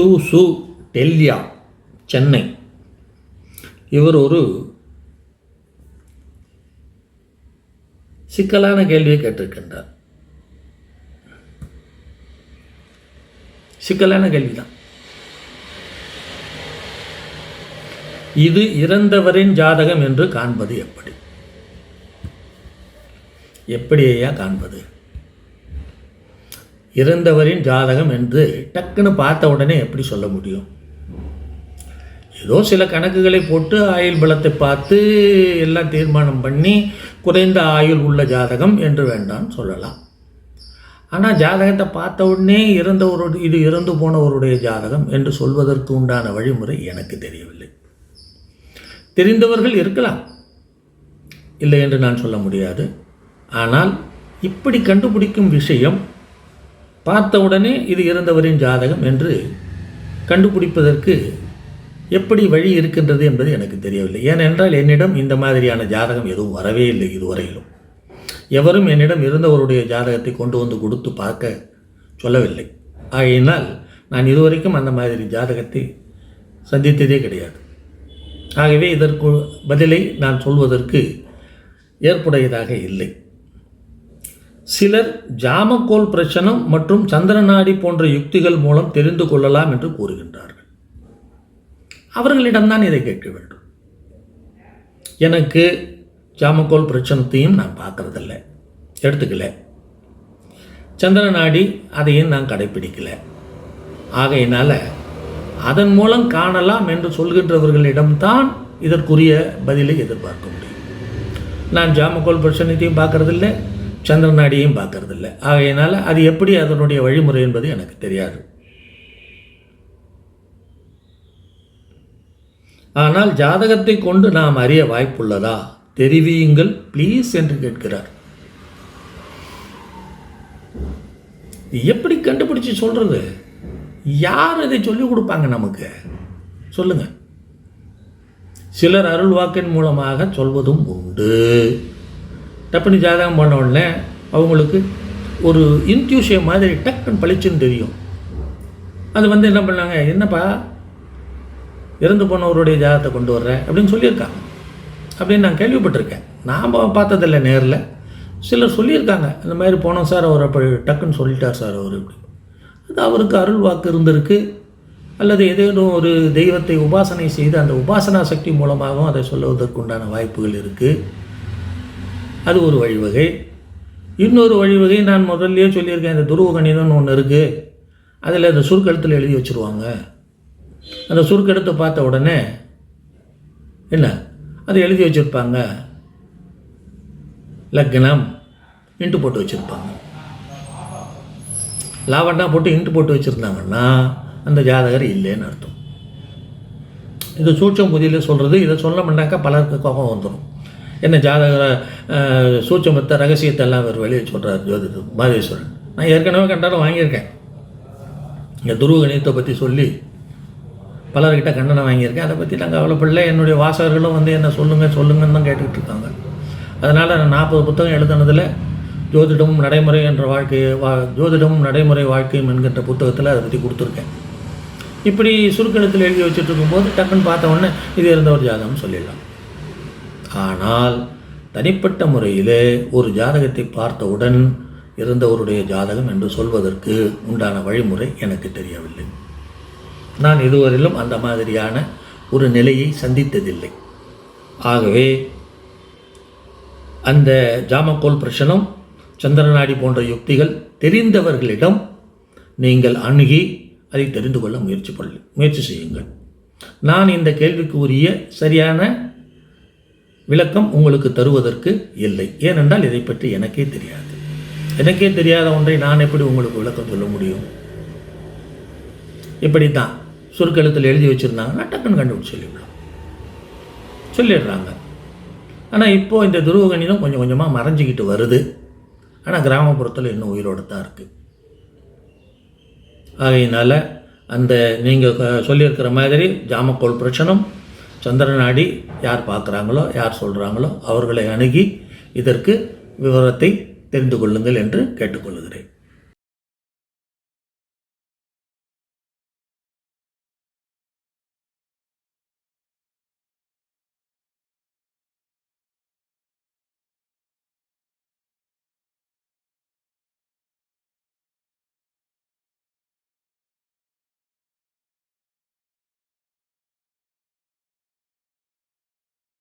து சு டெல்லியா சென்னை. இவர் ஒரு சிக்கலான கேள்வியை கேட்டிருக்கின்றார். சிக்கலான கேள்விதான். இது இறந்தவரின் ஜாதகம் என்று காண்பது எப்படி? எப்படியா காண்பது? இறந்தவரின் ஜாதகம் என்று டக்குன்னு பார்த்த உடனே எப்படி சொல்ல முடியும்? ஏதோ சில கணக்குகளை போட்டு ஆயுள் பலத்தை பார்த்து எல்லாம் தீர்மானம் பண்ணி குறைந்த ஆயுள் உள்ள ஜாதகம் என்று வேண்டாம் சொல்லலாம். ஆனால் ஜாதகத்தை பார்த்த உடனே இறந்தவரோடு இது இறந்து போனவருடைய ஜாதகம் என்று சொல்வதற்கு உண்டான வழிமுறை எனக்கு தெரியவில்லை. தெரிந்தவர்கள் இருக்கலாம். இல்லை என்று நான் சொல்ல முடியாது. ஆனால் இப்படி கண்டுபிடிக்கும் விஷயம் பார்த்தவுடனே இது இறந்தவரின் ஜாதகம் என்று கண்டுபிடிப்பதற்கு எப்படி வழி இருக்கின்றது என்பது எனக்கு தெரியவில்லை. ஏனென்றால் என்னிடம் இந்த மாதிரியான ஜாதகம் எதுவும் வரவே இல்லை இதுவரையிலும். எவரும் என்னிடம் இருந்தவருடைய ஜாதகத்தை கொண்டு வந்து கொடுத்து பார்க்க சொல்லவில்லை. ஆகையினால் நான் இதுவரைக்கும் அந்த மாதிரி ஜாதகத்தை சந்தித்ததே கிடையாது. ஆகவே இதற்கு பதிலை நான் சொல்வதற்கு ஏற்புடையதாக இல்லை. சிலர் ஜாமக்கோல் பிரச்சனம் மற்றும் சந்திரநாடி போன்ற யுக்திகள் மூலம் தெரிந்து கொள்ளலாம் என்று கூறுகின்றார்கள். அவர்களிடம்தான் இதை கேட்க வேண்டும். எனக்கு ஜாமக்கோல் பிரச்சனத்தையும் நான் பார்க்கறதில்ல. எடுத்துக்கல. சந்திரநாடி அதையும் நான் கடைபிடிக்கல ஆகையினால அதன் மூலம் காணலாம் என்று சொல்கின்றவர்களிடம்தான் இதற்குரிய பதிலை எதிர்பார்க்க முடியும். நான் ஜாமக்கோல் பிரச்சனைத்தையும் பார்க்கறதில்ல. சந்திரநாடியையும் பார்க்கறதில்ல. ஆகையினால் அது எப்படி அதனுடைய வழிமுறை என்பது எனக்கு தெரியாது. ஆனால் ஜாதகத்தை கொண்டு நாம் அறிய வாய்ப்புள்ளதா? தெரிவியுங்கள் ப்ளீஸ் என்று கேட்கிறார். எப்படி கண்டுபிடிச்சு சொல்கிறது யார் இதை சொல்லிக் கொடுப்பாங்க நமக்கு? சொல்லுங்கள் சிலர் அருள் வாக்கின் மூலமாக சொல்வதும் உண்டு. டப்புனு ஜாதகம் பண்ண உடனே அவங்களுக்கு ஒரு இன்ட்யூஷன் மாதிரி டக்குன்னு பளிச்சுன்னு தெரியும். அது வந்து என்ன பண்ணாங்க என்னப்பா இறந்து போனவருடைய ஜாதகத்தை கொண்டு வர்றேன் அப்படின்னு சொல்லியிருக்காங்க. அப்படின்னு நான் கேள்விப்பட்டிருக்கேன். நாம் பார்த்ததில்ல நேரில். சிலர் சொல்லியிருக்காங்க இந்த மாதிரி போனோம் சார் அவர் அப்படி டக்குன்னு சொல்லிட்டார் சார் அவர். இப்படி அது அவருக்கு அருள் வாக்கு இருந்திருக்கு. அல்லது ஏதேனும் ஒரு தெய்வத்தை உபாசனை செய்து அந்த உபாசனா சக்தி மூலமாகவும் அதை சொல்லுவதற்குண்டான வாய்ப்புகள் இருக்குது அது ஒரு வழிவகை. இன்னொரு வழிவகை நான் முதல்லயே சொல்லியிருக்கேன் இந்த துருவ கணிதம்னு ஒன்று இருக்குது அதில் இந்த சுருக்கெழுத்தில் எழுதி வச்சுருவாங்க. அந்த சுருக்கெடுத்து பார்த்த உடனே என்ன? அதை எழுதி வச்சுருப்பாங்க. லக்னம் இன்ட்டு போட்டு வச்சுருப்பாங்க. லாவண்டா போட்டு இன்ட்டு போட்டு வச்சுருந்தாங்கன்னா அந்த ஜாதகர் இல்லைன்னு அர்த்தம். இது சூட்சம் புதியில் சொல்கிறது இதை சொல்லமுன்னாக்கா பலருக்கு கோபம் வந்துடும் என்ன ஜாதக அஹ், சூட்சமத்தை ரகசியத்தை எல்லாம் அவர் வெளியே சொல்கிறார் ஜோதிடர் மாதேஸ்வரன். நான் ஏற்கனவே கண்டனம் வாங்கியிருக்கேன். இந்த துருவ கணிதத்தை பற்றி சொல்லி பலர்கிட்ட கண்டனம் வாங்கியிருக்கேன். அதை பற்றி நாங்கள் கவலைப்படல என்னுடைய வாசகர்களும் வந்து என்ன சொல்லுங்கள் சொல்லுங்கன்னு தான் கேட்டுக்கிட்டு இருக்காங்க. அதனால் நான் நாற்பது புத்தகம் எழுதுனதில் ஜோதிடமும் நடைமுறை என்ற வாழ்க்கையை வா ஜோதிடமும் நடைமுறை வாழ்க்கையும் என்கின்ற புத்தகத்தில் அதை பற்றி கொடுத்துருக்கேன். இப்படி சுருக்கெழுத்தில் எழுதி வச்சுட்டு இருக்கும்போது டக்குன்னு பார்த்த உடனே இது ஒரு ஜாதகம்னு சொல்லிடலாம். ஆனால் தனிப்பட்ட முறையிலே ஒரு ஜாதகத்தை பார்த்தவுடன் இருந்தவருடைய ஜாதகம் என்று சொல்வதற்கு உண்டான வழிமுறை எனக்கு தெரியவில்லை. நான் இதுவரையிலும் அந்த மாதிரியான ஒரு நிலையை சந்தித்ததில்லை. ஆகவே அந்த ஜாமக்கோல் பிரச்சனம் சந்திரநாடி போன்ற யுக்திகள் தெரிந்தவர்களிடம் நீங்கள் அணுகி அதை தெரிந்து கொள்ள முயற்சி பண்ண முயற்சி செய்யுங்கள். நான் இந்த கேள்விக்கு உரிய சரியான விளக்கம் உங்களுக்கு தருவதற்கு இல்லை. ஏனென்றால் இதை பற்றி எனக்கே தெரியாது. எனக்கே தெரியாத ஒன்றை நான் எப்படி உங்களுக்கு விளக்கம் சொல்ல முடியும்? இப்படி தான் சுருக்கெழுத்தில் எழுதி வச்சுருந்தாங்கன்னா டக்குன்னு கண்டுபிடிச்சு சொல்லிவிடலாம். சொல்லிடுறாங்க. ஆனால் இப்போது இந்த துருவ கணிதம் கொஞ்சம் கொஞ்சமாக மறைஞ்சிக்கிட்டு வருது. ஆனால் கிராமப்புறத்தில் இன்னும் உயிரோடு தான் இருக்குது ஆகையினால் அந்த நீங்கள் சொல்லியிருக்கிற மாதிரி ஜாமக்கோள் பிரச்சனம் சந்திரநாடி யார் பார்க்குறாங்களோ யார் சொல்கிறாங்களோ அவர்களை அணுகி இதற்கு விவரத்தை தெரிந்து கொள்ளுங்கள் என்று கேட்டுக்கொள்கிறேன்.